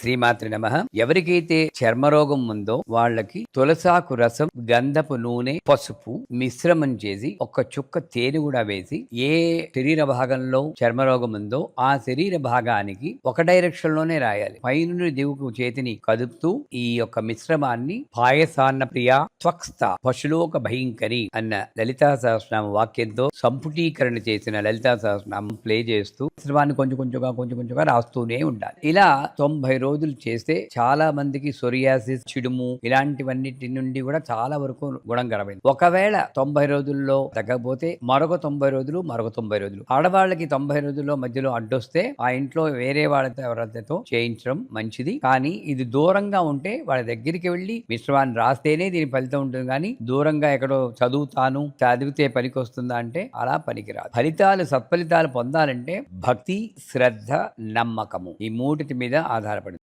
శ్రీమాతృ నమ. ఎవరికైతే చర్మరోగం ఉందో వాళ్ళకి తులసాకు రసం గంధపు నూనె పసుపు మిశ్రమం చేసి ఒక చుక్క తేనె కూడా వేసి ఏ శరీర భాగంలో చర్మరోగం ఉందో ఆ శరీర భాగానికి ఒక డైరెక్షన్లోనే రాయాలి. పైనుండి దిగుకు చేతిని కదుపుతూ ఈ యొక్క మిశ్రమాన్ని పాయసాన్న ప్రియ త్వక్స్త పశులోక భయంకరి అన్న లలితా సహస్రనామ వాక్యంతో సంపుటీకరణ చేసిన లలితా సహస్రనామం ప్లే చేస్తూ మిశ్రమాన్ని కొంచెం కొంచెంగా కొంచెం కొంచెంగా రాస్తూనే ఉండాలి. ఇలా తొంభై రోజులు రోజులు చేస్తే చాలా మందికి సొరియాసిస్ చిడుము ఇలాంటివన్నిటి నుండి కూడా చాలా వరకు గుణం కరమైంది ఒకవేళ తొంభై రోజుల్లో తగ్గకపోతే మరొక తొంభై రోజులు మరొక తొంభై రోజులు. ఆడవాళ్ళకి తొంభై రోజుల్లో మధ్యలో అడ్డొస్తే ఆ ఇంట్లో వేరే వాళ్ళతో ఎవరితో చేయించడం మంచిది. కానీ ఇది దూరంగా ఉంటే వాళ్ళ దగ్గరికి వెళ్ళి మిశ్రమాన్ని రాస్తేనే దీని ఫలితం ఉంటుంది. కానీ దూరంగా ఎక్కడో చదువుతాను చదివితే పనికి వస్తుందా అంటే అలా పనికిరాదు. ఫలితాలు సత్ఫలితాలు పొందాలంటే భక్తి శ్రద్ధ నమ్మకము ఈ మూడిటి మీద ఆధారపడింది